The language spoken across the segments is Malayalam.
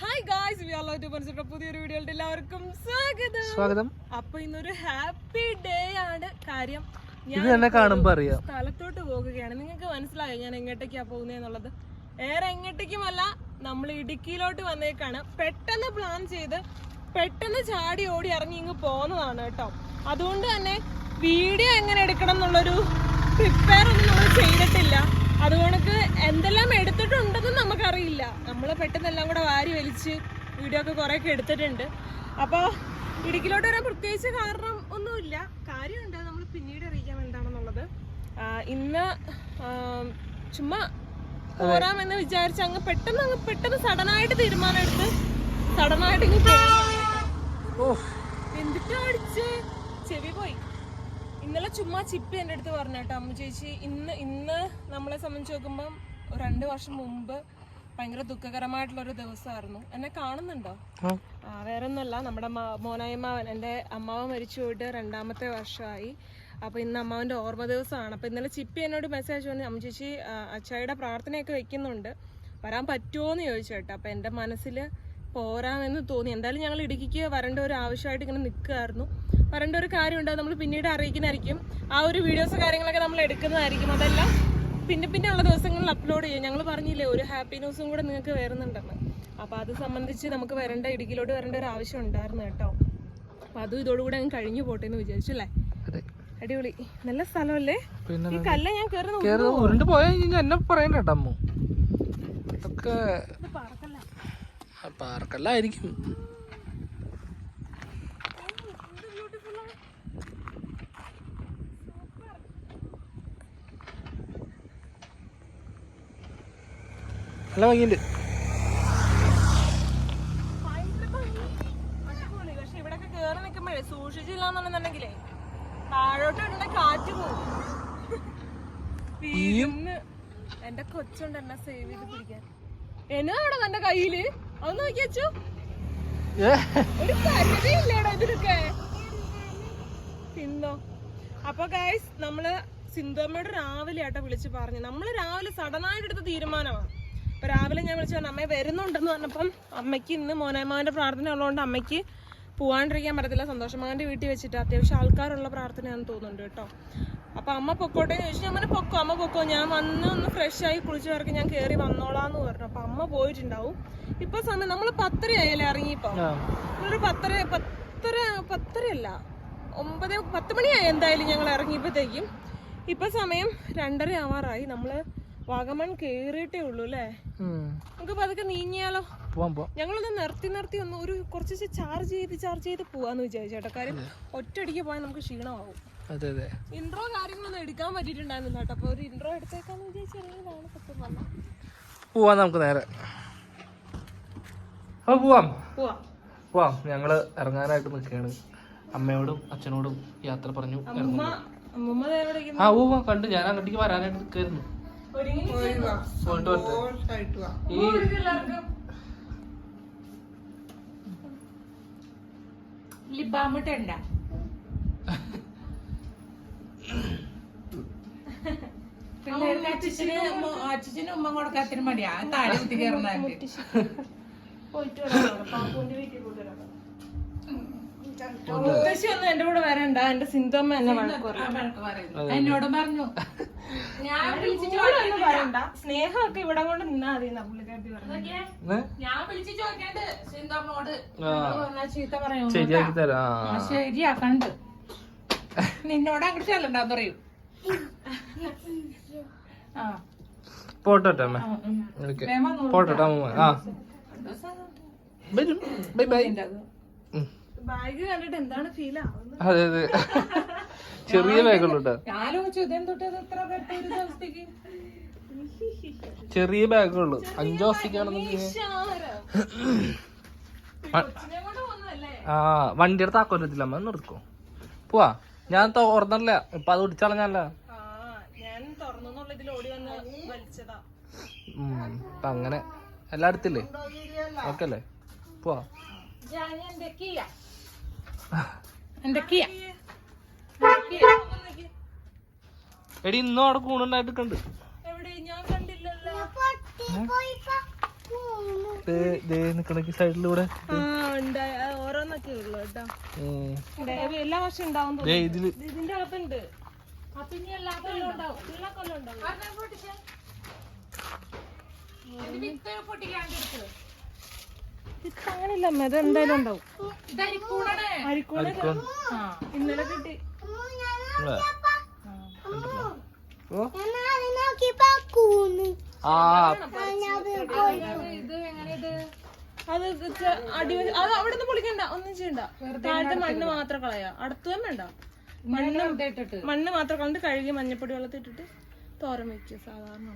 Hi guys we are to പുതിയൊരു വീഡിയോയുടെ എല്ലാവർക്കും സ്വാഗതം. സ്വാഗതം. അപ്പൊ ഇന്നൊരു ഹാപ്പി ഡേ ആണ്. കാര്യം ഇത് തന്നെ കാണുമ്പോ അറിയാം. സ്ഥലത്തോട്ട് പോകുകയാണ്. നിങ്ങൾക്ക് മനസ്സിലായോ ഞാൻ എങ്ങോട്ടേക്കാ പോകുന്നതെന്നുള്ളത് ഏറെ എങ്ങോട്ടേക്കുമല്ല നമ്മൾ ഇടുക്കിയിലോട്ട് വന്നേക്കാണ്. പെട്ടെന്ന് പ്ലാൻ ചെയ്ത് പെട്ടെന്ന് ചാടി ഓടി ഇറങ്ങി ഇങ്ങ് പോകുന്നതാണ് കേട്ടോ. അതുകൊണ്ട് തന്നെ വീഡിയോ എങ്ങനെ എടുക്കണം എന്നുള്ളൊരു പ്രിപ്പയർ ഒന്നും നമ്മൾ ചെയ്തിട്ടില്ല. അതുകൊണ്ട് എന്തെല്ലാം എടുത്തിട്ടുണ്ടെന്നും നമുക്കറിയില്ല. നമ്മൾ പെട്ടെന്ന് എല്ലാം കൂടെ വാരി വലിച്ച് വീഡിയോ ഒക്കെ കുറേ ഒക്കെ എടുത്തിട്ടുണ്ട്. അപ്പോൾ ഇടുക്കിയിലോട്ട് വരാൻ പ്രത്യേകിച്ച് കാരണം ഒന്നുമില്ല. കാര്യമുണ്ട്. നമ്മൾ പിന്നീട് അറിയിക്കാം എന്താണെന്നുള്ളത്. ഇന്ന് ചുമ്മാ പോരാമെന്ന് വിചാരിച്ച് അങ്ങ് പെട്ടെന്ന് അങ്ങ് പെട്ടെന്ന് സഡനായിട്ട് തീരുമാനം എടുത്ത് സഡനായിട്ട് ഇങ്ങ് എന്തിട്ടാ അടിച്ച്? ചെവി പോയി. ഇന്നലെ ചുമ്മാ ചിപ്പി എന്റെ അടുത്ത് പറഞ്ഞു കേട്ടോ അമ്മ ചേച്ചി ഇന്ന് ഇന്ന് നമ്മളെ സംബന്ധിച്ച് നോക്കുമ്പം രണ്ടു വർഷം മുമ്പ് ഭയങ്കര ദുഃഖകരമായിട്ടുള്ള ഒരു ദിവസമായിരുന്നു. എന്നെ കാണുന്നുണ്ടോ? വേറെ ഒന്നുമല്ല നമ്മുടെ മോനായമ്മാവൻ എന്റെ അമ്മാവൻ മരിച്ചു പോയിട്ട് രണ്ടാമത്തെ വർഷമായി. അപ്പോൾ ഇന്ന് അമ്മാവന്റെ ഓർമ്മ ദിവസമാണ്. അപ്പോൾ ഇന്നലെ ചിപ്പി എന്നോട് മെസ്സേജ് വന്നു അമ്മ ചേച്ചി അച്ചായുടെ പ്രാർത്ഥനയൊക്കെ വെക്കുന്നുണ്ട്. വരാൻ പറ്റുമോ എന്ന് ചോദിച്ചു കേട്ടോ. അപ്പോൾ എന്റെ മനസ്സിൽ പോരാമെന്ന് തോന്നി. എന്തായാലും ഞങ്ങൾ ഇടുക്കിക്ക് വരേണ്ട ഒരു ആവശ്യമായിട്ട് ഇങ്ങനെ നിൽക്കുകയായിരുന്നു വരേണ്ട ഒരു കാര്യമുണ്ട്. നമ്മൾ പിന്നീട് അറിയിക്കുന്നതായിരിക്കും. ആ ഒരു വീഡിയോസ് കാര്യങ്ങളൊക്കെ നമ്മൾ എടുക്കുന്നതായിരിക്കും. അതെല്ലാം പിന്നെ പിന്നെ ഉള്ള ദിവസങ്ങളിൽ അപ്ലോഡ് ചെയ്യും. ഞങ്ങൾ പറഞ്ഞില്ലേ ഒരു ഹാപ്പി ന്യൂസും കൂടെ നിങ്ങൾക്ക് വരുന്നുണ്ടെന്ന്. അപ്പോൾ അത് സംബന്ധിച്ച് നമുക്ക് വരേണ്ട ഇടുക്കിയിലോട്ട് വരേണ്ട ഒരു ആവശ്യം ഉണ്ടായിരുന്നു കേട്ടോ. അപ്പോൾ അതും ഇതോടുകൂടെ അങ്ങ് കഴിഞ്ഞു പോട്ടെ എന്ന് വിചാരിച്ചു അല്ലേ? അടിപൊളി. നല്ല സ്ഥലമല്ലേ? പിന്നെ ഈ കല്ല ഞാൻ കയറി നോക്കി കേറി ഉരുണ്ട് പോയാ എന്നെ പറയണ്ട കേട്ടോ അമ്മ. ഇതൊക്കെ പറക്കല്ല പാർക്കല്ലായിരിക്കും നല്ല ഭംഗിയുണ്ട്. ഭയങ്കര ഭംഗി. അടിപൊളി. പക്ഷെ ഇവിടൊക്കെ കേറി നിൽക്കുമ്പോഴേ സൂക്ഷിച്ചില്ല എന്നുണ്ടെന്നുണ്ടെങ്കിലേ താഴോട്ട് ഇടുന്ന കാറ്റ് പോകും എന്റെ കൊച്ചുണ്ട് എന്നെ സേവ് ചെയ്ത് പിടിക്കാൻ. എന്നതാണോ തന്റെ കയ്യിൽ? അത് നോക്കി വെച്ചു. ഏ? ഒരു പരിധിയില്ലേടാ ഇതിനൊക്കെ. തിന്നോ അപ്പൊ ഗൈസ് നമ്മൾ സിന്ധുമ്മയുടെ രാവിലെ ആട്ടോ വിളിച്ച് പറഞ്ഞു നമ്മൾ രാവിലെ സഡനായിട്ട് എടുത്ത തീരുമാനമാണ്. അപ്പൊ രാവിലെ ഞാൻ വിളിച്ചു പറഞ്ഞു അമ്മയെ വരുന്നുണ്ടെന്ന് പറഞ്ഞപ്പം അമ്മയ്ക്ക് ഇന്ന് മോനായ്മാവന്റെ പ്രാർത്ഥന ഉള്ളതുകൊണ്ട് അമ്മയ്ക്ക് പോവാണ്ടിരിക്കാൻ പറ്റത്തില്ല. സന്തോഷമാവന്റെ വീട്ടിൽ വെച്ചിട്ട് അത്യാവശ്യം ആൾക്കാരുള്ള പ്രാർത്ഥനയാണെന്ന് തോന്നുന്നുണ്ട് കേട്ടോ. അപ്പൊ അമ്മ പൊക്കോട്ടെ എന്ന് ചോദിച്ചു. പറഞ്ഞു പൊക്കോ അമ്മ പൊക്കോ. ഞാൻ വന്ന് ഒന്ന് ഫ്രഷ് ആയി കുളിച്ച് വരക്ക് ഞാൻ കയറി വന്നോളാന്ന് പറഞ്ഞു. അപ്പൊ അമ്മ പോയിട്ടുണ്ടാവും. ഇപ്പൊ സമയം നമ്മൾ പത്തര ആയല്ലേ ഇറങ്ങിയപ്പോ? ഒരു പത്തര പത്തര പത്തരയല്ല. ഒമ്പത് പത്ത് മണിയായി എന്തായാലും ഞങ്ങൾ ഇറങ്ങിയപ്പോഴത്തേക്കും. ഇപ്പൊ സമയം രണ്ടര ആവാറായി. നമ്മൾ വാഗമൺ കേറിയിട്ടേ ഉള്ളൂ അല്ലേ. നമുക്ക് പതുക്കെ നീങ്ങിയാലോ? ഞങ്ങളൊന്ന് നിർത്തി നിർത്തി ഒന്ന് ഒരു കുറച്ച് ചാർജ് ചെയ്ത് ചാർജ് ചെയ്ത് പോവാന്ന് വിചാരിച്ചു കേട്ടോ. കാര്യം ഒറ്റയടിക്ക് പോയാൽ നമുക്ക് ക്ഷീണമാവും. ഇൻട്രോ കാര്യങ്ങളൊന്നും എടുക്കാൻ പറ്റിയിട്ടുണ്ടായിരുന്നില്ല കേട്ടോ. അപ്പൊ ഒരു ഇൻട്രോ എടുത്തേക്കാന്ന് വിചാരിച്ചു സത്യം പറഞ്ഞാൽ പോവാം നമുക്ക് നേരെ. അപ്പൊ പോവാം. പോവാം. ഞങ്ങൾ ഇറങ്ങാനായിട്ട് നിൽക്കുകയാണ്. അമ്മയോടും അച്ഛനോടും യാത്ര പറഞ്ഞു ആ ഓ കണ്ട്. ഞാൻ അങ്ങോട്ടേക്ക് വരാനായിട്ട് നിൽക്കായിരുന്നു. പോയിട്ട് വരട്ടെ. ഈ ലിബാമിട്ടണ്ട. അച്ഛന് അച്ഛനും ഉമ്മ കൊടുക്കാത്തിന് മടിയാ. താഴെ കുത്തി കയറുന്നായിട്ട് പോയിട്ട് പാപ്പുവിന്റെ വീട്ടിൽ പോയിട്ട് വരാം മുത്തശ്ശി ഒന്നും എന്റെ കൂടെ വരണ്ട എന്റെ സിന്ധമ്മ എന്നെ വഴക്ക് പറയും എന്നോട് പറഞ്ഞു ഞാൻ വിളിച്ചിട്ട് പറയണ്ട സ്നേഹമൊക്കെ ഇവിടെ കൊണ്ട് നിന്നാ മതി പുള്ളിക്കാരത്തി പറഞ്ഞു ഞാൻ വിളിച്ചു ചോദിക്കണ്ട് സിന്തമ്മോട് ആ പറഞ്ഞാ ചീത്ത പറയും ശരിയാക്കി തരാം ആ, ആ ശരിയാ കണ്ട് നിന്നോട് അങ്ങോട്ട് ചെല്ലണ്ടാന്ന് പറയും ആ പോട്ടെ അമ്മ ആ, വരും. Bye bye. അത്. ഉം. ബാഗ് കണ്ടിട്ട് എന്താണ് ഫീൽ ആവുന്നത്? അതെ അതെ. ചെറിയ ബാഗുകളുണ്ട് ചെറിയ ബാഗുകൾ അഞ്ചു വന്നതല്ലേ ആ വണ്ടിയുടെ താക്കോലത്തില്ല. അമ്മ നിർത്തിക്കോ പോവാ. ഞാൻ തുറന്നല്ല ഇപ്പൊ അത് ഒടിച്ചളഞ്ഞല്ല അങ്ങനെ. എല്ലാം അടുത്തില്ലേ ഓക്കെ അല്ലേ? പോവാ. എടി ഇന്നും അവിടെ കൂണുണ്ടായിട്ട് കണ്ട്. എവിടെ? ഞാൻ കണ്ടില്ലല്ലോ. നിക്കണക്ക് സൈഡിലൂടെ. ആ ഉണ്ട്. ആ, ഓരോന്നൊക്കെ ഉള്ളു കേട്ടോ. എല്ലാ വർഷം ഉണ്ടാവും ദേ ഇതിൽ. ഇത് ഇതിന്റെ അകത്തുണ്ട്. അപ്പൊ ഇനി എല്ലാ കൊല്ലം ഉണ്ടാവും. എല്ലാ കൊല്ലം ഉണ്ടാവും. ഇത് അങ്ങനെയില്ല അമ്മ ഇത് എന്തായാലും ഉണ്ടാവും അരിക്കൂടെ ആ ഇന്നലെ കിട്ടി. ഇവിടെ. കണ്ടല്ലോ? ഓ ആ ഇത് എങ്ങനെ ഇത് അത് അടി അത് അവിടെ നിന്ന് പൊളിക്കണ്ട ഒന്നും ചെയ്യണ്ട. താഴത്തെ മണ്ണ് മാത്രം കളയാ. അടുത്ത് തന്നെ വേണ്ട മണ്ണ് മണ്ണ് മാത്രം കളഞ്ഞിട്ട് കഴുകി മഞ്ഞപ്പൊടി വെള്ളത്തിൽ ഇട്ടിട്ട് തോരൻ വെക്കുക സാധാരണ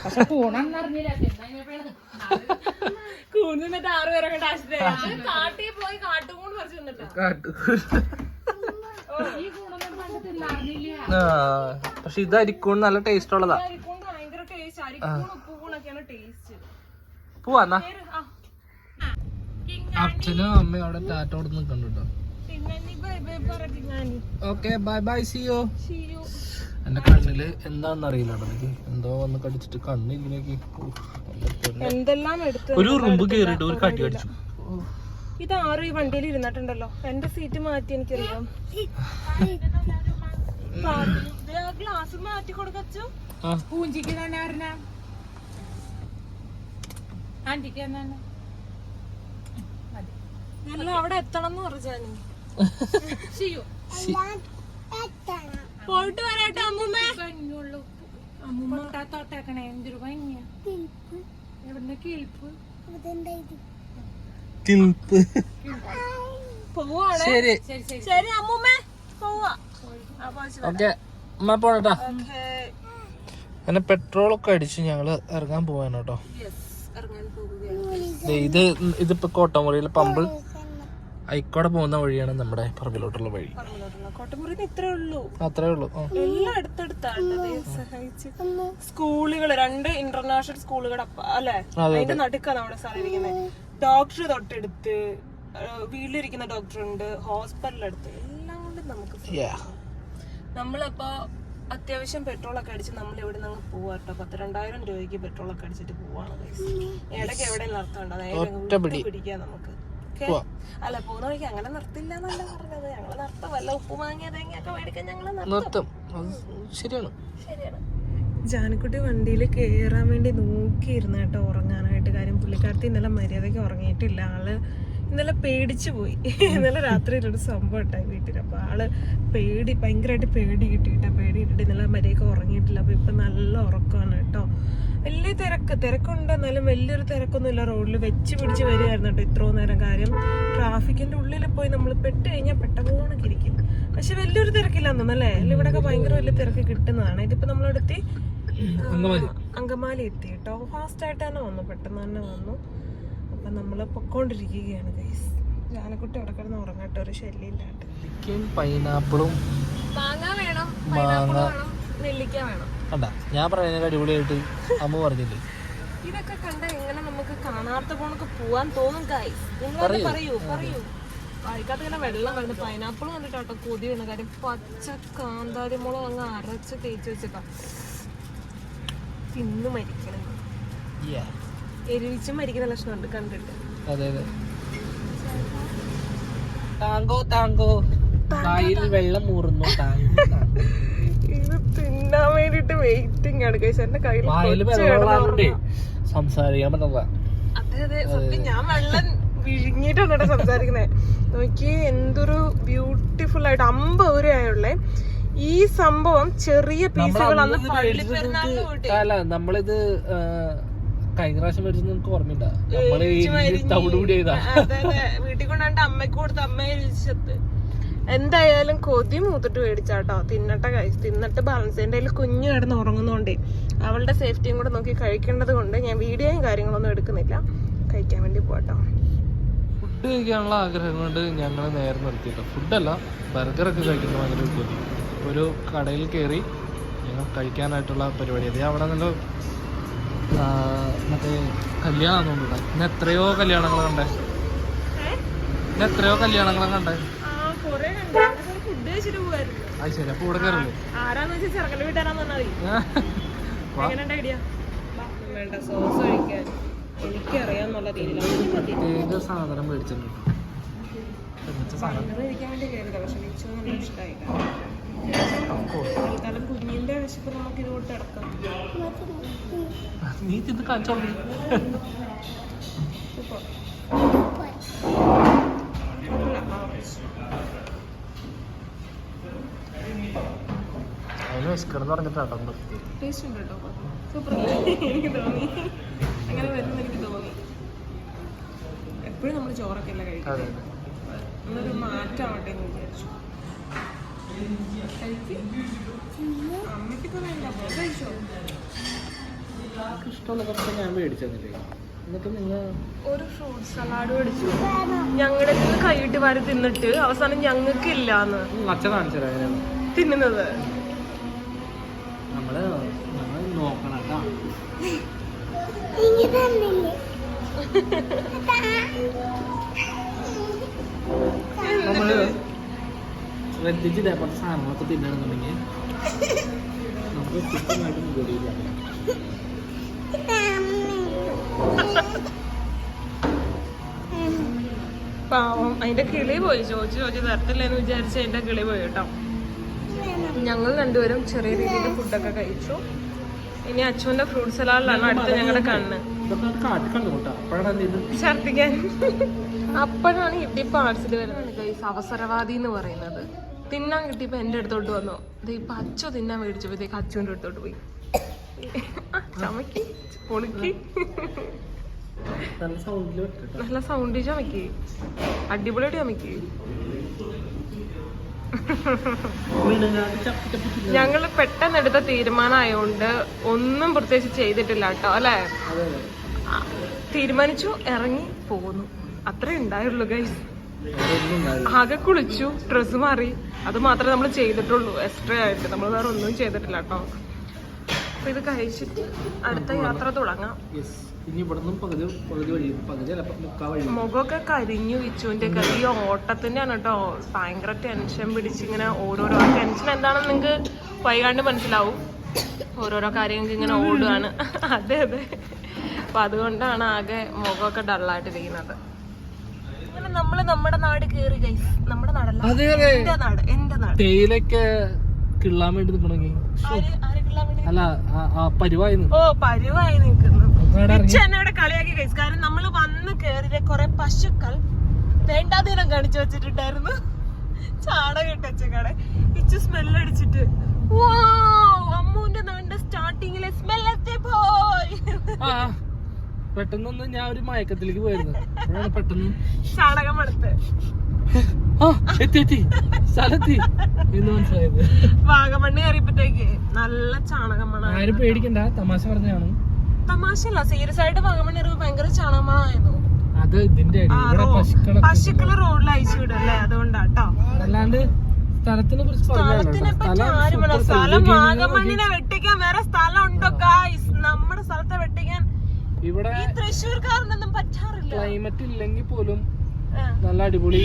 പക്ഷെ കൂണെന്ന് അറിഞ്ഞില്ല. ചെന്നൈപ്പോഴാണ് കൂന്ന് നിന്നിട്ട് ആറ് പേരൊക്കെ ടാസ്റ്റ് കാട്ടിൽ പോയി കാട്ടുകൂണ് പറിച്ചു നിന്നിട്ടാ കാട്ടു ഈ കൂണൊന്നും പണ്ട് തിന്നറിഞ്ഞില്ല ആ പക്ഷെ ഇത് അരിക്കൂൺ നല്ല ടേസ്റ്റ് ഉള്ളതാ. പോവാന്നാ അച്ഛനും അമ്മയും അവിടെ ടാറ്റ നിൽക്കണ്ടോ നിൽക്കണ്ട okay bye bye see you എന്റെ കണ്ണിൽ എന്താന്ന് അറിയില്ല എനിക്ക്. എന്തോ വന്ന് കടിച്ചിട്ട് കണ്ണ് ഇങ്ങനെയൊക്കെ എന്തെല്ലാം എടുത്ത് ഒരു ഉറുമ്പ് കേറിട്ട് ഒരു കടി കടിച്ചു. ഇത് ആരും ഈ വണ്ടിയിൽ ഇരുന്നിട്ടുണ്ടല്ലോ. എന്റെ സീറ്റ് മാറ്റി എനിക്കറിയാം. ഗ്ലാസ് മാറ്റി കൊടുക്കച്ചു പൂഞ്ചിക്ക് തന്നെ അറിഞ്ഞ ആന്റിക്ക് എല്ലാം അവിടെ എത്തണം എന്ന് പറഞ്ഞാനി ചെയ്യൂ പോയിട്ട് വരാട്ടെ അമ്മൂമ്മേ. ഭംഗിയുള്ളൂ മുട്ട തൊട്ടേക്കണേ എന്തൊരു ഭംഗിയാ. എവിടുന്ന് കിളിപ്പ്? കിൽപ്പ് പോവാണ്. ശരി. ശരി ശരി ശരി. അമ്മൂമ്മേ. പോവാ. ഓക്കെ അമ്മ പോണട്ടാ. ഓക്കേ. അങ്ങനെ പെട്രോൾ ഒക്കെ അടിച്ച് ഞങ്ങൾ ഇറങ്ങാൻ പോവാണ് കേട്ടോ. യെസ് ഇറങ്ങാൻ പോവുകയാണ്. ദേ ഇത് ഇതിപ്പോ കോട്ടമുറിയിലെ പമ്പ് അയിക്കോടെ പോകുന്ന വഴിയാണ് നമ്മുടെ പറമ്പിലോട്ടുള്ള വഴി. അത്രേ ഉള്ളൂ. ആ. എല്ലാം അടുത്തടുത്താണ്. സ്കൂളുകൾ രണ്ട് ഇന്റർനാഷണൽ സ്കൂളുകൾ അല്ലെ? അതിന്റെ നടുക്കാണ് നമ്മുടെ സ്ഥലം ഡോക്ടർ തൊട്ടടുത്ത് വീട്ടിലിരിക്കുന്ന ഡോക്ടർ ഉണ്ട് ഹോസ്പിറ്റലിൽ അടുത്ത് എല്ലാം കൊണ്ടും നമുക്ക് നമ്മളപ്പോ നമ്മളിപ്പോ അത്യാവശ്യം പെട്രോൾ ഒക്കെ അടിച്ച് നമ്മൾ ഇവിടെ നിന്ന് പോവാ കേട്ടോ. പത്ത് രണ്ടായിരം രൂപയ്ക്ക് പെട്രോൾ ഒക്കെ അടിച്ചിട്ട് പോവാണ് ഇടയ്ക്ക് എവിടെ നിർത്തണ്ട നേരെ പിടിക്കാം നമുക്ക്. പോവാം. അല്ല പോകുന്ന വഴിക്ക് അങ്ങനെ നിർത്തില്ല എന്നല്ല പറഞ്ഞത്. ഞങ്ങൾ നിർത്തും വല്ല ഉപ്പ് മാങ്ങിയ തേങ്ങയൊക്കെ മേടിക്കാൻ ഞങ്ങൾ നിർത്തും. ശരിയാണ്. ജാനക്കുട്ടി വണ്ടിയിൽ കയറാൻ വേണ്ടി നോക്കിയിരുന്നു കേട്ടോ ഉറങ്ങാനായിട്ട്. കാര്യം പുള്ളിക്കാരത്തി ഇന്നലെ മര്യാദയ്ക്ക് ഉറങ്ങിയിട്ടില്ല. ആൾ ഇന്നലെ പേടിച്ചു പോയി. ഇന്നലെ രാത്രിയിലൊരു സംഭവം ഉണ്ടായി വീട്ടിൽ. അപ്പൊ ആൾ പേടി ഭയങ്കരമായിട്ട് പേടി കിട്ടിയിട്ട് പേടി കിട്ടിയിട്ട് ഇന്നലെ മര്യാദ ഉറങ്ങിയിട്ടില്ല. അപ്പൊ ഇപ്പൊ നല്ല ഉറക്കമാണ് കേട്ടോ. വലിയ തിരക്ക്. തിരക്കുണ്ട്. എന്നാലും വലിയൊരു തിരക്കൊന്നുമില്ല. റോഡിൽ വെച്ച് പിടിച്ച് വരികയായിരുന്നു കേട്ടോ ഇത്രയും നേരം. കാര്യം ട്രാഫിക്കിന്റെ ഉള്ളിൽ പോയി നമ്മൾ പെട്ട് കഴിഞ്ഞാൽ പെട്ടെന്നൊക്കെ ഇരിക്കും. പക്ഷെ വലിയൊരു തിരക്കില്ലാന്നൊന്നും അല്ലേ? അല്ല ഇവിടെയൊക്കെ ഭയങ്കര വലിയ തിരക്ക് കിട്ടുന്നതാണ്. ഇതിപ്പോ നമ്മളെടുത്തി അങ്കമാലി. അങ്കമാലി എത്തി കേട്ടോ. ഫാസ്റ്റ് ആയിട്ട് തന്നെ വന്നു പെട്ടെന്ന് തന്നെ വന്നു. അപ്പൊ നമ്മൾ പൊക്കോണ്ടിരിക്കുകയാണ് ഗൈസ് ജാനക്കുട്ടി അവിടെ കിടന്ന് ഉറങ്ങട്ടെ ഒരു ശല്യമില്ലാണ്ട്. പൈനാപ്പിളും മാങ്ങ വേണം മാങ്ങ. വേണം നെല്ലിക്ക വേണം. അല്ല ഞാൻ പറയുന്നത് അടിപൊളിയായിട്ട് അമ്മ പറഞ്ഞില്ലേ? ഇതൊക്കെ കണ്ട എങ്ങനെ നമുക്ക് കാണാത്ത പോണൊക്കെ പോവാൻ തോന്നും ഗൈസ് നിങ്ങൾ പറയൂ. പറയൂ വായിക്കാത്ത ഇങ്ങനെ വെള്ളം കണ്ട് പൈനാപ്പിൾ കണ്ടിട്ടാട്ടോ കൊതി വരുന്ന കാര്യം പച്ച കാന്താരി മുളക് അങ്ങ് അരച്ച് തേച്ച് വെച്ചേക്കാം. തിന്ന് മരിക്കണം. Yeah. എരിവിച്ച് മരിക്കുന്ന ലക്ഷണമുണ്ട് കണ്ടിട്ട്. അതെ അതെ. താങ്കോ താങ്കോ. കായിൽ വെള്ളം മൂറുന്നു ഇത് തിന്നാൻ വേണ്ടിട്ട് വെയിറ്റിംഗ് ആണ് ഗൈസ് എന്റെ കയ്യിൽ വായിൽ വെള്ളമുള്ളതുകൊണ്ടേ സംസാരിക്കാൻ പറ്റില്ല അതെ അതെ. സത്യം ഞാൻ വെള്ളം വിഴുങ്ങിയിട്ടാണ് കേട്ടോ സംസാരിക്കുന്നത് നോക്കി എന്തൊരു ബ്യൂട്ടിഫുൾ ആയിട്ട് അമ്പത് രൂപയുള്ളേ ഈ സംഭവം ചെറിയ പീസുകൾ അന്ന് പള്ളി പെരുന്നാളിന് അല്ല നമ്മളിത് കഴിഞ്ഞ പ്രാവശ്യം മേടിച്ചത് നിനക്ക് ഓർമ്മയുണ്ട? നമ്മൾ തവിട് കൂടി ചെയ്താ. വീട്ടിൽ കൊണ്ടാണ്ട് അമ്മയ്ക്ക് കൊടുത്ത്. അമ്മയെ രുചിച്ചത് എന്തായാലും കൊതി മൂത്തിട്ട് മേടിച്ചാട്ടോ. തിന്നട്ടെ കഴിച്ച് തിന്നിട്ട് ബാലൻസ് എന്റെ കയ്യിൽ കുഞ്ഞു കിടന്ന് ഉറങ്ങുന്നോണ്ടേ അവളുടെ സേഫ്റ്റിയും കൂടെ നോക്കി കഴിക്കേണ്ടത് കൊണ്ട് ഞാൻ വീഡിയോയും കാര്യങ്ങളൊന്നും എടുക്കുന്നില്ല. കഴിക്കാൻ വേണ്ടി പോട്ടോ ഫുഡ് കഴിക്കാനുള്ള ആഗ്രഹം കൊണ്ട് ഞങ്ങൾ നേരെ നിർത്തിയിട്ടോ. ഫുഡല്ല ബർഗറൊക്കെ കഴിക്കുന്ന ഭയങ്കര ഒരു കൊതി ഒരു കടയിൽ കയറി ഞങ്ങൾ കഴിക്കാനായിട്ടുള്ള പരിപാടി. അത് അവിടെ നല്ല മറ്റേ കല്യാണം തോന്നുന്നു ഇന്ന് എത്രയോ കല്യാണങ്ങൾ കണ്ടേ. ഇന്ന് എത്രയോ കല്യാണങ്ങൾ കണ്ടേ. അത് ശരി അപ്പൊ ഇവിടെ കയറില്ലേ എനിക്കറിയാന്നുള്ള പ്രത്യേക സാധനം മേടിച്ചിട്ടുണ്ട്. സാധനം? കഴിക്കാൻ വേണ്ടി പക്ഷെ കുഞ്ഞിന്റെ വിശപ്പ് നമുക്ക് നീ തിന്ന് കാണിച്ചോളൂ. അതിന് പറഞ്ഞിട്ടാട്ടോ ടേസ്റ്റ് ഉണ്ട് കേട്ടോ. സൂപ്പർ എനിക്ക് തോന്നി. അങ്ങനെ എനിക്ക് തോന്നി. എപ്പോഴും നമ്മൾ ചോറൊക്കെ അല്ല കഴിക്കും അതെ. എന്നൊരു മാറ്റമാവട്ടെ എന്ന് വിചാരിച്ചു. എനിക്ക് ഇഷ്ടമുള്ളതൊക്കെ ഞാൻ മേടിച്ചെന്നില്ലേ എന്നിട്ട് നിങ്ങൾ ഒരു ഫ്രൂട്ട് സലാഡ് മേടിച്ചു. ഞങ്ങളുടെ കൈയിട്ട് വാരി തിന്നിട്ട് അവസാനം ഞങ്ങൾക്ക് ഇല്ലാന്ന് തിന്നുന്നത്. നമ്മൾ നമ്മൾ നോക്കണം നമ്മൾ ശ്രദ്ധിച്ച് ഇതേപോലത്തെ സാധനങ്ങളൊക്കെ തിന്നണമെന്നുണ്ടെങ്കിൽ നമുക്ക് കൃത്യമായിട്ട് മുകളിൽ പാവം. അതിന്റെ കിളി പോയി. ചോദിച്ചു ചോദിച്ചു തരത്തില്ലെന്ന് വിചാരിച്ച് അതിന്റെ കിളി പോയി കേട്ടോ. ഞങ്ങൾ രണ്ടുപേരും ചെറിയ രീതിയിൽ ഫുഡൊക്കെ കഴിച്ചു. ഇനി അച്ഛന്റെ ഫ്രൂട്ട് സലാഡിലാണ് അടുത്ത് ഞങ്ങളുടെ കണ്ണ്. ഛർദിക്കാൻ. അപ്പോഴാണ് കിട്ടി പാർസൽ വരുന്നത്. അവസരവാദി എന്ന് പറയുന്നത്. തിന്നാൻ കിട്ടിയപ്പോ എന്റെ അടുത്തോട്ട് വന്നു. ദേ ഇപ്പൊ അച്ചു തിന്നാൻ മേടിച്ചപ്പോഴത്തേക്ക് അച്ഛന്റെ അടുത്തോട്ട് പോയി. ചമക്കി പൊളിക്ക്. നല്ല സൗണ്ടിൽ ചമക്കി. അടിപൊളിയായിട്ട് ചമക്കി. ഞങ്ങൾ പെട്ടെന്ന് എടുത്ത തീരുമാനമായോണ്ട് ഒന്നും പ്രത്യേകിച്ച് ചെയ്തിട്ടില്ല കേട്ടോ അല്ലേ? തീരുമാനിച്ചു ഇറങ്ങി പോകുന്നു അത്രേ ഉണ്ടായുള്ളൂ ഗൈസ് ആകെ കുളിച്ചു ഡ്രസ്സ് മാറി. അത് മാത്രമേ നമ്മൾ ചെയ്തിട്ടുള്ളൂ. എക്സ്ട്രാ ആയിട്ട്. നമ്മൾ വേറെ ഒന്നും ചെയ്തിട്ടില്ല കേട്ടോ. അപ്പൊ ഇത് കഴിച്ചിട്ട് അടുത്ത യാത്ര തുടങ്ങാം. മുഖമൊക്കെ കരിഞ്ഞു വിച്ചുവിന്റെ ഒക്കെ ഈ ഓട്ടത്തിന്റെ ആണ് കേട്ടോ. ഭയങ്കര ടെൻഷൻ പിടിച്ച് ഇങ്ങനെ ഓരോരോ ടെൻഷൻ എന്താണെന്ന് നിങ്ങക്ക് വൈകാണ്ട് മനസ്സിലാവും. ഓരോരോ കാര്യങ്ങൾക്ക് ഇങ്ങനെ ഓടുകയാണ് അതെ അതെ. അപ്പൊ അതുകൊണ്ടാണ് ആകെ മുഖമൊക്കെ ഡള്ളായിട്ടിരിക്കുന്നത് അങ്ങനെ നമ്മൾ നമ്മുടെ നാട് കേറി ഗൈസ് നമ്മുടെ നാടല്ല. എന്റെ നാട് എന്റെ നാട്. തേയിലൊക്കെ കിള്ളാൻ വേണ്ടി നിൽക്കണമെങ്കിൽ അല്ല പരിവായി. ഓ പരുവായി നിൽക്കുന്നു അവിടെ ഇറങ്ങി? ഇച്ച എന്നെ ഇവിടെ കളിയാക്കി കഴിച്ചു കാരണം നമ്മൾ വന്ന് കേറിയ കുറെ പശുക്കൾ വേണ്ടാതീനം കാണിച്ചു വെച്ചിട്ടുണ്ടായിരുന്നു. ചാണകം ഇട്ടച്ചക്കടെ ഇച്ചു സ്മെല്ലടിച്ചിട്ട് അമ്മൂന്റെ നാടിന്റെ സ്റ്റാർട്ടിങ്ങിലെ സ്മെല്ലത്തെ പോയി പെട്ടെന്നൊന്ന് ഞാൻ ഒരു മയക്കത്തിലേക്ക് പോയിരുന്നു. അപ്പോഴാണ് പെട്ടെന്ന്. ചാണകം എടുത്ത് ആ എത്തി എത്തി. സ്ഥലത്തി. എന്ന് മനസ്സിലായത്. വാഗമണ്ണി കയറിയപ്പോഴത്തേക്ക് നല്ല ചാണകം മണം ആരും പേടിക്കണ്ട തമാശ പറഞ്ഞാണ് തമാശല്ല സീരിയസ് ആയിട്ട് വാഗമണ്ണി കയറിയപ്പോ ഭയങ്കര ചാണകം മണമായിരുന്നു അത് ഇതിന്റെ പശുക്കൾ റോഡിൽ അയച്ചു വിടല്ലേ അതുകൊണ്ടാട്ടോ അല്ലാണ്ട് സ്ഥലത്തിനെ കുറിച്ച് സ്ഥലം വാഗമണ്ണിനെ വെട്ടിക്കാൻ വേറെ സ്ഥലം ഉണ്ടോ നമ്മുടെ സ്ഥലത്തെ വെട്ടിക്കാൻ ഇവിടെ തൃശ്ശൂർക്കാരനൊന്നും പറ്റാറില്ല. ക്ലൈമറ്റ് ഇല്ലെങ്കിൽ പോലും നല്ല അടിപൊളി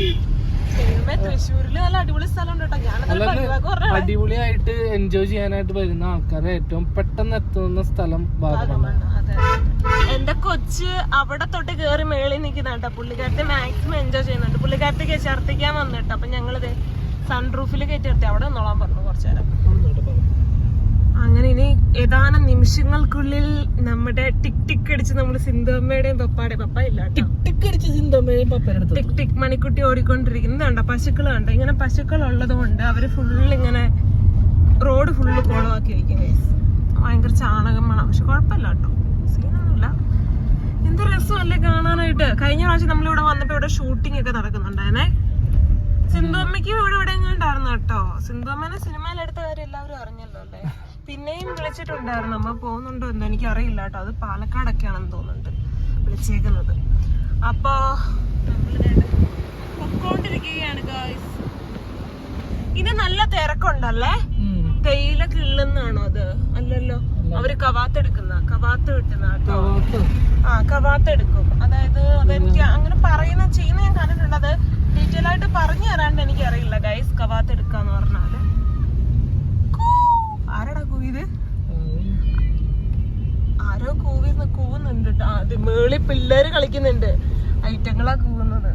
അടിപൊളിയായിട്ട് എൻജോയ് ചെയ്യാനായിട്ട് വരുന്ന ആൾക്കാരെ ഏറ്റവും പെട്ടെന്ന് എത്തുന്ന സ്ഥലം ഭാഗമാണ് എന്റെ കൊച്ച് അവിടെ തൊട്ട് കേറി മേളിൽ നിൽക്കുന്നുണ്ട് പുള്ളിക്കാരത്തെ മാക്സിമം എൻജോയ് ചെയ്യുന്നുണ്ട്. പുള്ളിക്കാരത്തേക്ക് ഛർദ്ദിക്കാൻ വന്നിട്ട്. അപ്പൊ ഞങ്ങളിത് സൺറൂഫിൽ കയറ്റി നിർത്തി. അവിടെ നിന്നോളാൻ പറഞ്ഞു കുറച്ചു നേരം. അങ്ങനെ ഇനി ഏതാനും നിമിഷങ്ങൾക്കുള്ളിൽ നമ്മുടെ ടിക് ടിക് അടിച്ച് നമ്മൾ സിന്ധുമ്മയുടെയും പപ്പാടെ പപ്പ ഇല്ല ടിക് അടിച്ച് ചിന്തമ്മയും പപ്പരടുത്ത് ടിക് ടിക് മണിക്കുട്ടി ഓടിക്കൊണ്ടിരിക്കുന്നത് കണ്ടോ? പശുക്കൾ കണ്ടോ? ഇങ്ങനെ പശുക്കൾ ഉള്ളത് കൊണ്ട് അവർ ഫുള്ള് ഇങ്ങനെ റോഡ് ഫുള്ള് കുളമാക്കി വയ്ക്കും. ഭയങ്കര ചാണകം വേണം പക്ഷെ കുഴപ്പമില്ല കേട്ടോ. സീനൊന്നുമില്ല. എന്ത് രസമല്ലേ കാണാനായിട്ട്? കഴിഞ്ഞ പ്രാവശ്യം നമ്മളിവിടെ വന്നപ്പോ ഇവിടെ ഷൂട്ടിംഗ് ഒക്കെ നടക്കുന്നുണ്ടായിരുന്നേ. സിന്ധു ഇവിടെ ഇവിടെ ഉണ്ടായിരുന്നു കേട്ടോ? സിന്ധുമ്മനെ സിനിമയിലെടുത്ത കാര്യം എല്ലാവരും അറിഞ്ഞല്ലോ അല്ലേ? പിന്നെയും വിളിച്ചിട്ടുണ്ടായിരുന്നു. അമ്മ പോകുന്നുണ്ടോ എന്തോ എനിക്ക് അറിയില്ല കേട്ടോ. അത് പാലക്കാടൊക്കെയാണെന്ന് തോന്നുന്നുണ്ട് വിളിച്ചേക്കുന്നത്. അപ്പോ പൊക്കോണ്ടിരിക്കുകയാണ് ഗായ്സ് ഇത് നല്ല തിരക്കുണ്ടല്ലേ? തേയില കിള്ളുന്നാണോ അത്? അല്ലല്ലോ. അവർ കവാത്ത് എടുക്കുന്ന കവാത്ത് കിട്ടുന്ന കേട്ടോ. ആ കവാത്ത് എടുക്കും. അതായത് അതെനിക്ക് അങ്ങനെ പറയുന്ന ചെയ്യുന്ന ഞാൻ കണ്ടിട്ടുണ്ട്. അത് ഡീറ്റെയിൽ ആയിട്ട് പറഞ്ഞു തരാണ്ട് എനിക്ക് അറിയില്ല ഗൈസ് കവാത്ത് എടുക്കാന്ന് പറഞ്ഞാൽ. ആരടാ കൂവിത് ആരോ കൂവി കൂവുന്നുണ്ട് അത് മേളി പിള്ളേര് കളിക്കുന്നുണ്ട്. ഐറ്റങ്ങളാ കൂവുന്നത്.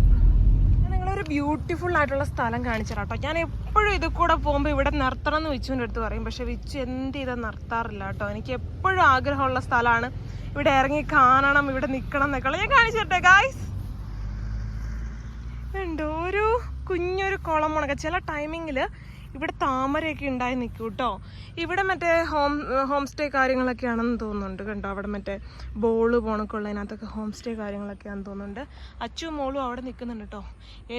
നിങ്ങളൊരു ബ്യൂട്ടിഫുൾ ആയിട്ടുള്ള സ്ഥലം കാണിച്ചു കേട്ടോ ഞാൻ എപ്പോഴും ഇത് കൂടെ പോകുമ്പോൾ ഇവിടെ നിർത്തണം എന്ന് വിച്ചുവിന്റെ അടുത്ത് പറയും. പക്ഷെ വിച്ചു എന്ത് ചെയ്താൽ നിർത്താറില്ല കേട്ടോ എനിക്ക് എപ്പോഴും ആഗ്രഹമുള്ള സ്ഥലമാണ് ഇവിടെ ഇറങ്ങി കാണണം ഇവിടെ നിൽക്കണം എന്നൊക്കെ ഞാൻ കാണിച്ചു തരട്ടെ ഗായ്സ് ഉണ്ട് ഒരു കുഞ്ഞൊരു കുളം മുണക്ക ചില ടൈമിങ്ങിൽ ഇവിടെ താമരയൊക്കെ ഉണ്ടായി നിൽക്കും കേട്ടോ ഇവിടെ മറ്റേ ഹോം ഹോം സ്റ്റേ കാര്യങ്ങളൊക്കെ ആണെന്ന് തോന്നുന്നുണ്ട് കണ്ടോ? അവിടെ മറ്റേ ബോൾ പോണക്കുള്ളതിനകത്തൊക്കെ ഹോം സ്റ്റേ കാര്യങ്ങളൊക്കെയാണെന്ന് തോന്നുന്നുണ്ട്. അച്ചും മോളും അവിടെ നിൽക്കുന്നുണ്ട് കേട്ടോ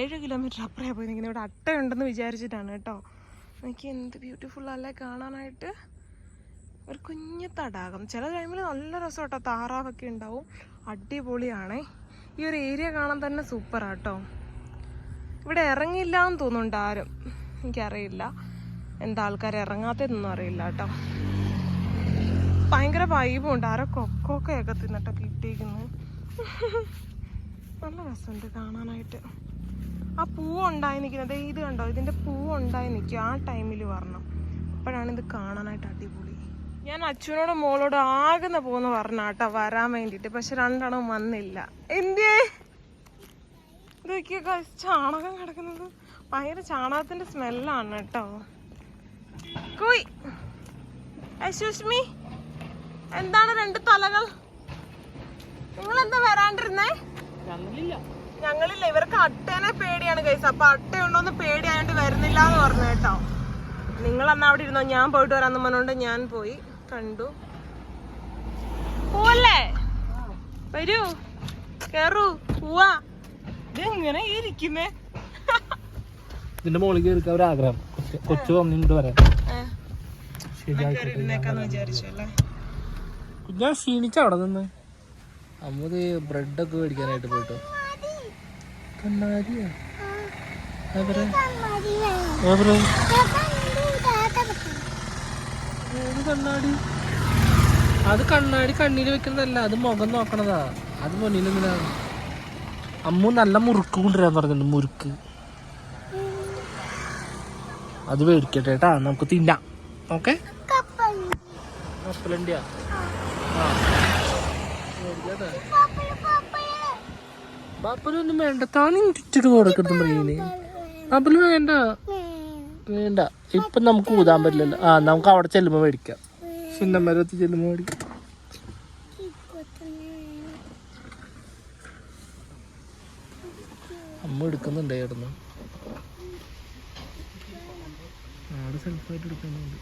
ഏഴ് കിലോമീറ്റർ അപ്പുറേ പോയി നിൽക്കുന്നത്. ഇവിടെ അട്ടയുണ്ടെന്ന് വിചാരിച്ചിട്ടാണ് കേട്ടോ എനിക്ക് എന്ത് ബ്യൂട്ടിഫുൾ അല്ലേ കാണാനായിട്ട്. ഒരു കുഞ്ഞു തടാകം. ചില ടൈമിൽ നല്ല രസം കേട്ടോ താറാവൊക്കെ ഉണ്ടാവും. അടിപൊളിയാണേ. ഈ ഒരു ഏരിയ കാണാൻ തന്നെ സൂപ്പറാട്ടോ ഇവിടെ ഇറങ്ങില്ല എന്ന് തോന്നുന്നുണ്ട് ആരും. എനിക്കറിയില്ല. എന്താ ആൾക്കാർ ഇറങ്ങാത്തതെന്നൊന്നും അറിയില്ല കേട്ടോ. ഭയങ്കര വൈബുണ്ട് ആരോ കൊക്കൊക്കെയൊക്കെ തിന്നിട്ടൊക്കെ ഇട്ടേക്കുന്നു നല്ല രസമുണ്ട് കാണാനായിട്ട്. ആ പൂവ് ഉണ്ടായി നിൽക്കുന്നത്. ഇത് കണ്ടോ? ഇതിന്റെ പൂവ് ഉണ്ടായി നിൽക്കും ആ ടൈമിൽ വരണം. അപ്പോഴാണ് ഇത് കാണാനായിട്ട് അടിപൊളി. ഞാൻ അച്ഛനോടും മോളോടും ആകുന്ന പോന്ന് പറഞ്ഞാട്ടോ വരാൻ വേണ്ടിയിട്ട്. പക്ഷെ രണ്ടെണ്ണം വന്നില്ല. എന്തേ ഇതൊക്കെ ചാണകം കിടക്കുന്നത്. ഭയങ്കര ചാണകത്തിന്റെ സ്മെല്ലാണ് കേട്ടോ. കുയ്. എന്താണ് രണ്ട് തലകൾ? നിങ്ങൾ എന്താ വരാണ്ടിരുന്നേ? ഞങ്ങളില്ല. ഇവർക്ക് അട്ടേനെ പേടിയാണ് കൈസ് അപ്പൊ അട്ടയുണ്ടോന്ന് പേടിയായോണ്ട് വരുന്നില്ല എന്ന് പറഞ്ഞു കേട്ടോ. നിങ്ങൾ അന്ന് അവിടെ ഇരുന്നോ? ഞാൻ പോയിട്ട് വരാന്ന് പറഞ്ഞോണ്ട് ഞാൻ പോയി. കണ്ടു. പോവല്ലേ? വരൂ. കേറൂ. പോവാ. ഇതെങ്ങനെ ഇരിക്കുന്നേ? ഇതിന്റെ മുകളിൽ കയറിക്കാൻ ഒരു ആഗ്രഹം. കൊച്ചു കൊച്ചു വന്നിട്ട് വരാൻ. ഞാൻ ക്ഷീണിച്ച അവിടെ നിന്ന്. അമ്മത് ബ്രെഡൊക്കെ മേടിക്കാനായിട്ട് പോയിട്ടോ. കണ്ണാടിയാ. കണ്ണാടി അത് കണ്ണാടി കണ്ണിൽ വെക്കുന്നതല്ല അത് മുഖം നോക്കണതാ. അത് മുന്നിൽ അമ്മു നല്ല മുറുക്ക് കൊണ്ടുവരാൻ പറഞ്ഞിട്ടുണ്ട് മുറുക്ക്. അത് മേടിക്കട്ടെ കേട്ടാ. നമുക്ക് തിന്നാം. ഓക്കെ? കപ്പലണ്ടിയാ? ബാപ്പലൊന്നും വേണ്ട. താനും ചുറ്റിട്ട് കൊടുക്കട്ടെ മീന്. ബാപ്പൽ വേണ്ട. വേണ്ട. ഇപ്പൊ നമുക്ക് ഊതാൻ പറ്റില്ലല്ലോ. ആ നമുക്ക് അവിടെ ചെല്ലുമ്പോ മേടിക്കാം. ചിന്നമ്മരത്ത് ചെല്ലുമ്പോ മേടിക്കാം. അമ്മ എടുക്കുന്നുണ്ടായിരുന്നു ആട് സെൽഫായിട്ട് എടുക്കുന്നുണ്ട്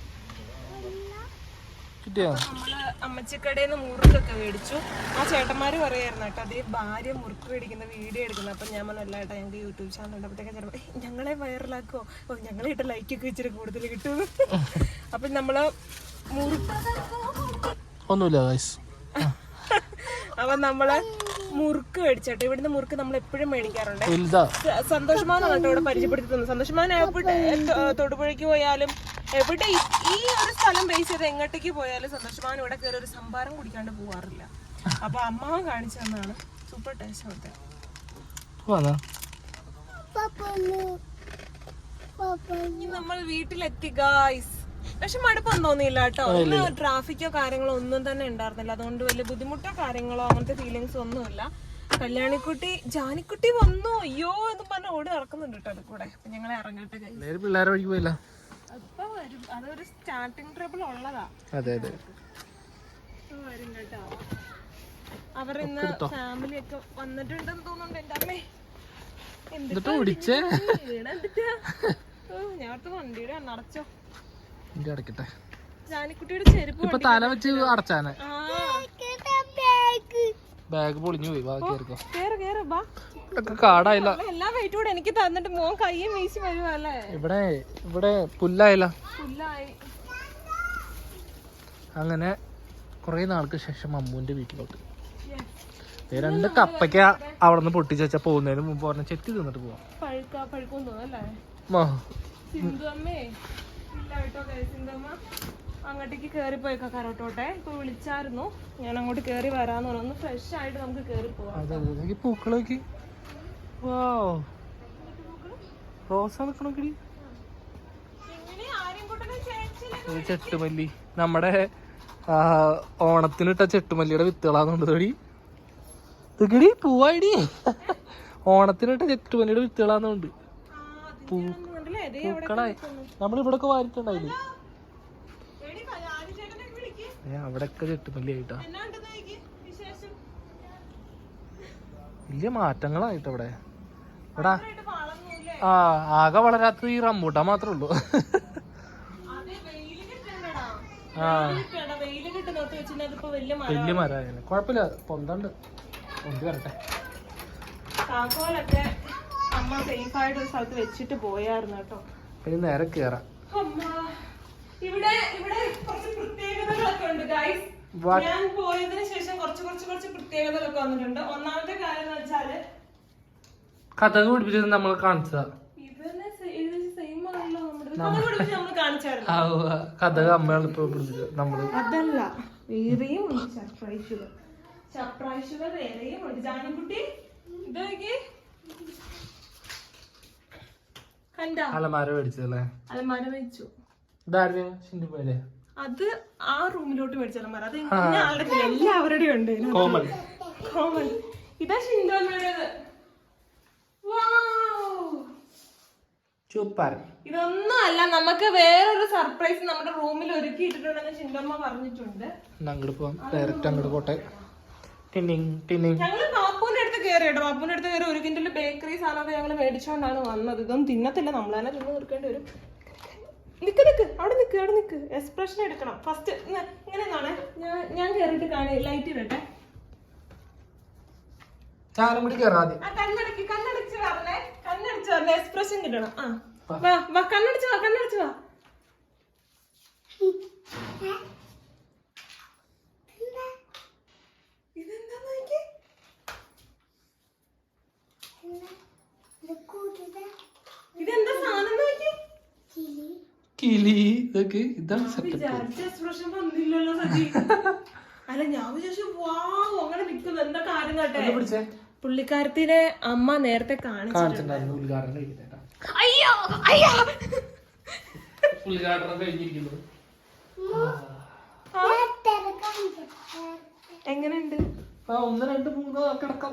കിട്ടിയോ? നമ്മൾ അമ്മച്ചിക്കടയിൽ നിന്ന് മുറുക്കൊക്കെ മേടിച്ചു. ആ ചേട്ടന്മാര് പറയായിരുന്നു കേട്ടോ അതേ ഭാര്യ മുറുക്ക് മേടിക്കുന്ന വീഡിയോ എടുക്കുന്നത് അപ്പൊ ഞാൻ പറഞ്ഞല്ല ഏട്ടാ ഞങ്ങൾക്ക് യൂട്യൂബ് ചാനൽ ഉണ്ട്. അപ്പോഴത്തേക്ക് ചിലപ്പോൾ ഞങ്ങളെ വൈറലാക്കോ ഓ ഞങ്ങളെ ഇട്ട ലൈക്കൊക്കെ ഇച്ചിരി കൂടുതൽ കിട്ടും. അപ്പൊ നമ്മൾ മുറുക്ക് ഒന്നുമില്ല അപ്പൊ നമ്മൾ മുറുക്ക് മേടിച്ചോട്ടെ. ഇവിടുന്ന് മുറുക്ക് നമ്മൾ എപ്പോഴും മേടിക്കാറുണ്ട്. സന്തോഷമാനാണ് കേട്ടോ ഇവിടെ പരിചയപ്പെടുത്തി തന്നത് സന്തോഷമാൻ എവിടെ തൊടുപുഴയ്ക്ക് പോയാലും എവിടെ ഈ- ഒരു സ്ഥലം ബേസ് ചെയ്ത് എങ്ങോട്ടേക്ക് പോയാലും സന്തോഷമാൻ ഇവിടെ കയറി ഒരു സംഭാരം കുടിക്കാണ്ട് പോവാറില്ല. അപ്പൊ അമ്മാവൻ കാണിച്ചു തന്നാണ് സൂപ്പർ ടേസ്റ്റ് അവിടുത്തെ ഇനി നമ്മൾ വീട്ടിലെത്തി ഗായ്സ് പക്ഷെ മടുപ്പൊന്നും തോന്നിയില്ല കേട്ടോ. ഒന്ന് ട്രാഫിക്കോ കാര്യങ്ങളോ ഒന്നും തന്നെ ഉണ്ടായിരുന്നില്ല. അതുകൊണ്ട് വലിയ ബുദ്ധിമുട്ടോ കാര്യങ്ങളോ അങ്ങനത്തെ ഫീലിങ്സ് ഒന്നുമില്ല. കല്യാണിക്കുട്ടി ജാനിക്കുട്ടി വന്നു. അയ്യോ എന്ന് പറഞ്ഞ ഓടി നടക്കുന്നുണ്ട് കേട്ടോ അത് കൂടെ. ഞങ്ങളെ ഇറങ്ങിയിട്ട് ഇറങ്ങട്ടെ guys. നേരെ പിള്ളേരെ വഴിക്ക് പോയില്ല? അപ്പൊ വരും. അതൊരു സ്റ്റാർട്ടിങ് ട്രബിൾ ഉള്ളതാ. അതെ അതെ. ഇപ്പൊ വരും കേട്ടോ. അവർ ഇന്ന് ഫാമിലി ഒക്കെ വന്നിട്ടുണ്ടെന്ന് തോന്നുന്നുണ്ട് എന്റെ അമ്മേ. എന്നിട്ട് ഞാൻ വണ്ടിയുടെ നടച്ചോ എന്റെ അടക്കട്ടെ. ഇപ്പൊ തല വെച്ച് അടച്ചാനെ. ബാഗ് പൊളിഞ്ഞു പോയി ബാക്കി കാടായില്ല. എനിക്ക് തന്നിട്ട് മോൻ കയ്യും വീശി വരുവല്ലേ ഇവിടെ ഇവിടെ പുല്ലായില്ല. പുല്ലായി. അങ്ങനെ കുറെ നാൾക്ക് ശേഷം അമ്മുവിന്റെ വീട്ടിലോട്ട്. രണ്ട് കപ്പയ്ക്ക അവിടെ നിന്ന് പൊട്ടിച്ച് വെച്ചാ പോകുന്നതിന് മുമ്പ് പറഞ്ഞ ചെത്തി തിന്നിട്ട് പോവാം. സിന്ധു അമ്മ അങ്ങോട്ടേക്ക് കേറി പോയേക്കാം കരോട്ടോട്ടെ. ഇപ്പൊ വിളിച്ചായിരുന്നു. ഞാൻ അങ്ങോട്ട് കയറി വരാന്ന് പറഞ്ഞു. ഒന്ന് ഫ്രഷ് ആയിട്ട് നമുക്ക് കയറി പോവാം പൂക്കളൊക്കെ റോസ നിക്കണോക്കടി ചെട്ടുമല്ലി. നമ്മുടെ ഓണത്തിനിട്ട ചെട്ടുമല്ലിയുടെ വിത്തുകളാന്നുണ്ട് തൊടി ഇതൊക്കെടി പൂവായിടി. ഓണത്തിനിട്ട ചെട്ടുമല്ലിയുടെ വിത്തുകളാന്നുണ്ട് ആ, അതിന്റെ കണ്ടില്ലേ? ദേ അവിടെ പൂക്കളായി നമ്മളിവിടെ ഒക്കെ വാരിട്ടുണ്ടായില്ലേ അവിടൊക്കെ കല്യാണി ചേട്ടനെ വിളിക്ക്. ഏ അവിടെയൊക്കെ ചെട്ടുമല്ലി ആയിട്ടാ. എന്നാ വിശേഷം? വലിയ മാറ്റങ്ങളായിട്ട് ഇവിടെ എടാ? ആ ആകെ വളരാത്ത ഈ റംബൂട്ടാൻ മാത്രമേ ഉള്ളൂ. ആ. വലിയ മരം കൊഴപ്പില്ല കുഴപ്പമില്ല പൊന്തണ്ട്. പൊന്തി വരട്ടെ. താക്കോലൊക്കെ. അമ്മ സേഫ് ആയിട്ട് ഒരു സ്ഥലത്ത് വെച്ചിട്ട് പോയായിരുന്നു കേട്ടോ. ഇനി നേരെ കേറാം. അമ്മ ഇവിടെ ഇവിടെ കുറച്ച് പ്രത്യേകതകളൊക്കെ ഉണ്ട് ഗൈസ് ഞാൻ പോയതിനു ശേഷം കുറച്ച് കുറച്ച് കുറച്ച് പ്രത്യേകതകളൊക്കെ വന്നിട്ടുണ്ട്. ഒന്നാമത്തെ കാര്യം എന്ന് വെച്ചാൽ കഥക് പിടിപ്പിച്ചത് നമ്മൾ കാണിച്ചതാ. കഥക് അമ്മയാണ് ഇപ്പൊ പിടിപ്പിച്ചത് നമ്മൾ. അതല്ല വേറെയും ഉണ്ട് സർപ്രൈസ് ഷുഗർ സർപ്രൈസ് വേറെയും ഉണ്ട്. ജാനിക്കുട്ടി ഇത് നോക്കിയേ. കണ്ട അലമാര മേടിച്ചതല്ലേ? അലമാര വെച്ചു ഇതാരുടെ ഷിൻഡു പോലെ അത് ആ റൂമിലോട്ട് മേടിച്ച അലമാര. അത് ആളുടെ എല്ലാവരുടെയും ഉണ്ട്. കോമൺ. കോമൺ. ഇതാ ഷിൻഡോമ്മയുടേത് സൂപ്പർ. ഇതൊന്നും അല്ല നമുക്ക് വേറൊരു സർപ്രൈസ് നമ്മുടെ റൂമിൽ ഒരുക്കിയിട്ടിട്ടുണ്ടെന്ന് ചിന്തമ്മ പറഞ്ഞിട്ടുണ്ട്. അങ്ങോട്ട് പോവാം. ഡയറക്റ്റ് അങ്ങോട്ട് പോട്ടെ. ടിന്നിങ് ടിന്നിങ്. അടുത്ത് കയറി കേട്ടോ. ബാപ്പുവിന്റെ അടുത്ത് കയറി ഒരു കിൻഡിൽ ബേക്കറി സാധനമൊക്കെ ഞങ്ങൾ മേടിച്ചോണ്ടാണ് വന്നത്. ഇതൊന്നും തിന്നത്തില്ല. നമ്മൾ തന്നെ ചുമ്മാ തീർക്കേണ്ടി വരും. നിക്ക് നിക്ക്. അവിടെ നിക്ക് അവിടെ നിക്ക്. എക്സ്പ്രഷൻ എടുക്കണം. ഫസ്റ്റ് ഇങ്ങനെ കാണേ ഞാൻ ഞാൻ കയറിയിട്ട് കാണി ലൈറ്റ് ഇടട്ടെ. ചാരം കൂടി കയറാം ആദ്യം ആ കണ്ണടക്കി കണ്ണടച്ച് പറഞ്ഞേ കണ്ണടച്ച് പറഞ്ഞേ എക്സ്പ്രഷൻ കിട്ടണം ആ. വാ വാ. കണ്ണടച്ച് വാ കണ്ണടച്ച് വാ ഇതെന്താ നോക്കിയേ ഇതെന്താ സാധനം നോക്കി? കിളി. ഇതൊക്കെ ഇതാണ് സെറ്റപ്പ് അല്ല ഞാൻ വിചാരിച്ചു വാവ് അങ്ങനെ നിൽക്കുന്നു എന്താ കാര്യം കേട്ടെ? പിടിച്ചേ. പുള്ളിക്കാരത്തിനെ അമ്മ നേരത്തെ കാണിച്ചു കാണിച്ചിട്ടുണ്ടായിരുന്നു ഉദ്ഘാടനം കഴിഞ്ഞിട്ടാ അയ്യോ അയ്യോ. ഉദ്ഘാടനം കഴിഞ്ഞിരിക്കുന്നു. ആ. എങ്ങനെയുണ്ട്? ആ ഒന്ന് രണ്ട് മൂന്ന് കിടക്കാം.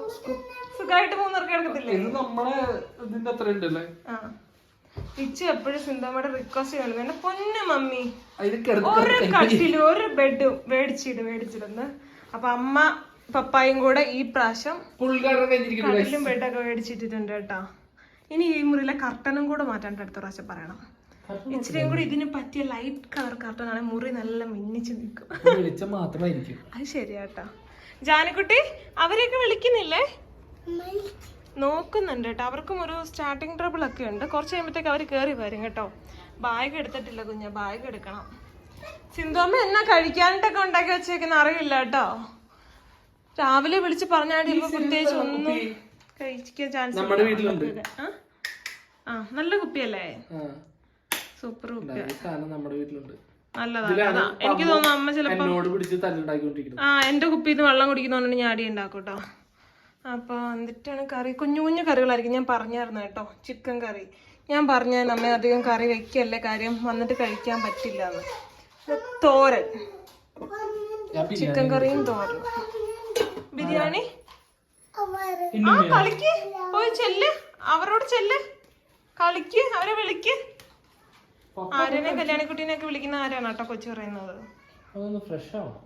സുഖമായിട്ട് മൂന്നർക്ക് കിടക്കത്തില്ലേ? ഇത് നമ്മളെ ഇതിന്റെ അത്ര ഉണ്ടല്ലേ? ഇച്ചു എപ്പോഴും സിന്ധമ്മയുടെ റിക്വസ്റ്റ് ചെയ്യണം എന്നെ പൊന്നു മമ്മി. ഒരു കട്ടിലും ഒരു ബെഡും മേടിച്ചിട് മേടിച്ചിടുന്ന് അപ്പൊ അമ്മ പപ്പായും കൂടെ ഈ പ്രാവശ്യം കട്ടിലും ബെഡൊക്കെ മേടിച്ചിട്ടിട്ടുണ്ട് കേട്ടോ. ഇനി ഈ മുറിയിലെ കർട്ടനും കൂടെ മാറ്റാണ്ട് അടുത്ത പ്രാവശ്യം പറയണം. ഇച്ചിരിയും കൂടി ഇതിന് പറ്റിയ ലൈറ്റ് കളർ കർട്ടൻ ആണെങ്കിൽ മുറി നല്ല മിന്നിച്ച് നിൽക്കും. അത് ശരിയാട്ടാ. ജാനക്കുട്ടി അവരെയൊക്കെ വിളിക്കുന്നില്ലേ? നോക്കുന്നുണ്ട് കേട്ടോ. അവർക്കും ഒരു സ്റ്റാർട്ടിങ് ട്രബിൾ ഒക്കെ ഉണ്ട്. കുറച്ച് കഴിയുമ്പോഴത്തേക്ക് അവർ കയറി വരും കേട്ടോ. ബാഗ് എടുത്തിട്ടില്ല കുഞ്ഞ. ബാഗ് എടുക്കണം. സിന്ധുമ്മ എന്നാ കഴിക്കാനായിട്ടൊക്കെ ഉണ്ടാക്കി വെച്ചേക്കുന്ന അറിയില്ല കേട്ടോ. രാവിലെ വിളിച്ച് പറഞ്ഞാൽ ഇപ്പൊ പ്രത്യേകിച്ച് ഒന്നും കഴിക്കാൻ ചാൻസ് നമ്മുടെ വീട്ടിലുണ്ട്. ആ? നല്ല കുപ്പിയല്ലേ? സൂപ്പർ കുപ്പി നമ്മുടെ വീട്ടിലുണ്ട്. നല്ലതാ ഇതിലാണ് എനിക്ക് തോന്നുന്നു അമ്മ ചിലപ്പോ ആ എന്റെ കുപ്പിയിൽ നിന്ന് വെള്ളം കുടിക്കുന്നോണ്ട് ഞാൻ അടി ഉണ്ടാക്കും കേട്ടോ അപ്പോൾ എന്നിട്ടാണ് കറി. കുഞ്ഞു കുഞ്ഞു കറികളായിരിക്കും. ഞാൻ പറഞ്ഞായിരുന്നു കേട്ടോ ചിക്കൻ കറി. ഞാൻ പറഞ്ഞ നമ്മെ അധികം കറി വെക്കല്ലേ കാര്യം? വന്നിട്ട് കഴിക്കാൻ പറ്റില്ല എന്ന് തോരൻ. ചിക്കൻ കറിയും തോരൻ ബിരിയാണി? ആ കളിക്ക്. പോയി ചെല്ല്. അവരോട് ചെല്ല്. കളിക്ക്. അവരെ വിളിക്ക്. ആര്യനെ കല്യാണിക്കുട്ടീനെയൊക്കെ വിളിക്കുന്ന ആരാണ് കേട്ടോ കൊച്ചു പറയുന്നത്? അതൊന്ന് ഫ്രഷ് ആവണം.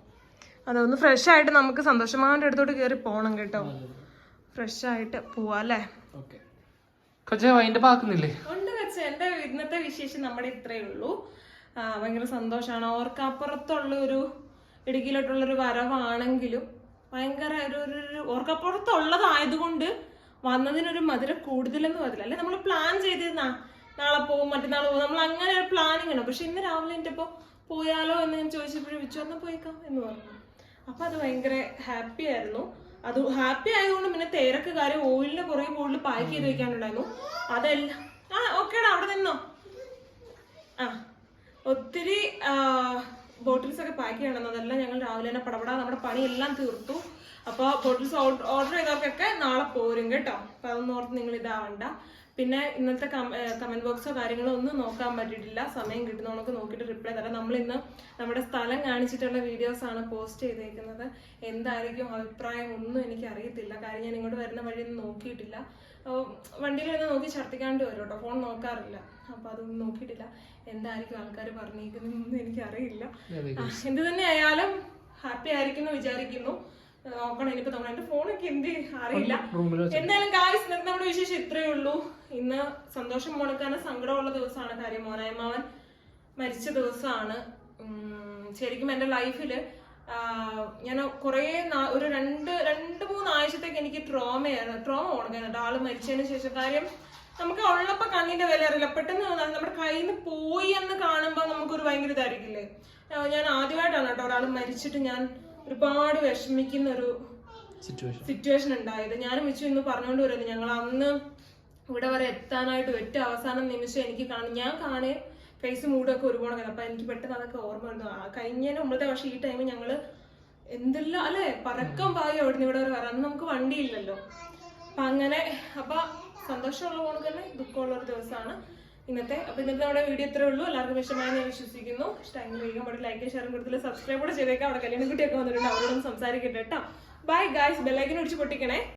അതൊന്ന് ഫ്രഷ് ആയിട്ട് നമുക്ക് സന്തോഷമാവന്റെ അടുത്തോട്ട് കേറി പോണം കേട്ടോ. ഫ്രഷ് ആയിട്ട് പോവാല്ലേ ഓക്കെ. കൊച്ചേ വൈന്റെ പാക്കുന്നില്ലേ ഉണ്ട് കൊച്ചേ. എന്റെ ഇന്നത്തെ വിശേഷം നമ്മുടെ ഇത്രയേ ഉള്ളൂ. ഭയങ്കര സന്തോഷമാണ് അവർക്ക് അപ്പുറത്തുള്ള ഒരു ഇടുക്കിയിലോട്ടുള്ള ഒരു വരവാണെങ്കിലും ഭയങ്കര ഒരു ഒരു ഒരു ഓർക്കപ്പുറത്തുള്ളതായതുകൊണ്ട് വന്നതിനൊരു മധുരം കൂടുതലെന്ന് പറയില്ല അല്ലെ? നമ്മൾ പ്ലാൻ ചെയ്തിരുന്ന നാളെ പോകും മറ്റന്നാൾ പോകും. നമ്മൾ അങ്ങനെ ഒരു പ്ലാനിങ് ഉണ്ട്. പക്ഷെ ഇന്ന് രാവിലെ എന്റെ ഇപ്പോൾ പോയാലോ എന്ന് ഞാൻ ചോദിച്ചപ്പോഴും വിച്ചു വന്നാൽ പോയിക്കാം എന്ന് പറഞ്ഞു. അപ്പൊ അത് ഭയങ്കര ഹാപ്പി ആയിരുന്നു. അത് ഹാപ്പി ആയതുകൊണ്ട് പിന്നെ തേരക്ക് കാര്യം ഓയിലിന്റെ പുറകെ കൂടുതൽ പാക്ക് ചെയ്ത് വെക്കാനുണ്ടായിരുന്നു. അതെല്ലാം ആ ഓക്കേടാ അവിടെ നിന്നോ? ആ ഒത്തിരി ബോട്ടിൽസ് ഒക്കെ പാക്ക് ചെയ്യണം. അതെല്ലാം ഞങ്ങൾ രാവിലെ തന്നെ പടപടാ നമ്മുടെ പണിയെല്ലാം തീർത്തു. അപ്പോൾ ബോട്ടിൽസ് ഓർഡർ ചെയ്തവർക്കൊക്കെ നാളെ പോരും കേട്ടോ. അപ്പൊ അതൊന്നും ഓർത്ത് നിങ്ങൾ ഇതാവണ്ട. പിന്നെ ഇന്നത്തെ കമന്റ് ബോക്സോ കാര്യങ്ങളോ ഒന്നും നോക്കാൻ പറ്റിയിട്ടില്ല. സമയം കിട്ടുന്നവർക്ക് നോക്കിയിട്ട് റിപ്ലൈ തരാം. നമ്മൾ ഇന്ന് നമ്മുടെ സ്ഥലം കാണിച്ചിട്ടുള്ള വീഡിയോസ് ആണ് പോസ്റ്റ് ചെയ്തേക്കുന്നത്. എന്തായിരിക്കും അഭിപ്രായം ഒന്നും എനിക്ക് അറിയത്തില്ല. കാര്യം ഞാൻ ഇങ്ങോട്ട് വരുന്ന വഴിയൊന്നും നോക്കിയിട്ടില്ല. വണ്ടിയിൽ നിന്ന് നോക്കി ഛർദ്ദിക്കാണ്ട് വരും കേട്ടോ. ഫോൺ നോക്കാറില്ല. അപ്പൊ അതൊന്നും നോക്കിയിട്ടില്ല. എന്തായിരിക്കും ആൾക്കാർ പറഞ്ഞേക്കുന്നതെന്നൊന്നും എനിക്കറിയില്ല. അറിയില്ല എന്ത് തന്നെ ആയാലും ഹാപ്പി ആയിരിക്കുന്നു വിചാരിക്കുന്നു. നോക്കണം. ഇനിയിപ്പോ നമ്മൾ എന്റെ ഫോണൊക്കെ എന്ത് അറിയില്ല. എന്തായാലും കാര്യം നമ്മുടെ വിശേഷം ഇത്രയേ ഉള്ളൂ. ഇന്ന് സന്തോഷം മോണക്കാരന് സങ്കടമുള്ള ദിവസമാണ് കാര്യം. മോനായ്മാവൻ മരിച്ച ദിവസമാണ്. ശരിക്കും എന്റെ ലൈഫിൽ ഞാൻ കുറേ നാ- ഒരു രണ്ട് രണ്ട് മൂന്ന് ആഴ്ചത്തേക്ക് എനിക്ക് ട്രോമയാണ് ട്രോമ ഉണങ്ങുന്നുണ്ട് ആൾ മരിച്ചതിന് ശേഷം. കാര്യം നമുക്ക് ഉള്ളപ്പോൾ കണ്ണിന്റെ വില അറിയില്ല. പെട്ടെന്ന് നമ്മുടെ കയ്യിൽ നിന്ന് പോയി എന്ന് കാണുമ്പോൾ നമുക്കൊരു ഭയങ്കര ഇതായിരിക്കില്ലേ? ഞാൻ ആദ്യമായിട്ടാണ് കേട്ടോ ഒരാൾ മരിച്ചിട്ട് ഞാൻ ഒരുപാട് വിഷമിക്കുന്ന ഒരു സിറ്റുവേഷൻ സിറ്റുവേഷൻ ഉണ്ടായത്. ഞാനും വെച്ചു ഇന്ന് പറഞ്ഞുകൊണ്ട് വരുന്നത് ഞങ്ങൾ അന്ന് ഇവിടെ വരെ എത്താനായിട്ട് ഒറ്റ അവസാനം നിമിഷം എനിക്ക് കാണും ഞാൻ കാണേ ഫേസ് മൂടൊക്കെ ഒരുപാട് കാണും. അപ്പൊ എനിക്ക് പെട്ടെന്ന് അതൊക്കെ ഓർമ്മ വന്നു. കഴിഞ്ഞതിന് മുമ്പത്തെ പക്ഷേ ഈ ടൈമിൽ ഞങ്ങൾ എന്തെല്ലാം അല്ലെ? പറക്കം പായി അവിടുന്ന് ഇവിടെ വരെ വരാം. അന്ന് നമുക്ക് വണ്ടിയില്ലല്ലോ. അപ്പൊ അങ്ങനെ അപ്പൊ സന്തോഷമുള്ള പോണക്ക് തന്നെ ദുഃഖമുള്ള ഒരു ദിവസമാണ് ഇന്നത്തെ. അപ്പൊ ഇന്നത്തെ നമ്മുടെ വീഡിയോ ഇത്രേ ഉള്ളൂ. എല്ലാവർക്കും വിഷമായി ഞാൻ വിശ്വസിക്കുന്നു. ഇഷ്ടമെങ്കിൽ വേഗം അവിടെ ലൈക്ക് ഷെയറും കൊടുത്തില്ല സബ്സ്ക്രൈബ് കൂടെ ചെയ്തേക്കാം. അവിടെ കല്യാണം കുട്ടിയൊക്കെ വന്നിട്ടുണ്ട്. അവരോടൊന്നും സംസാരിക്കട്ടെ കേട്ടോ. ബൈ ഗായ്സ് ബെല്ലൈക്കിന് ഒടിച്ച് പൊട്ടിക്കണേ.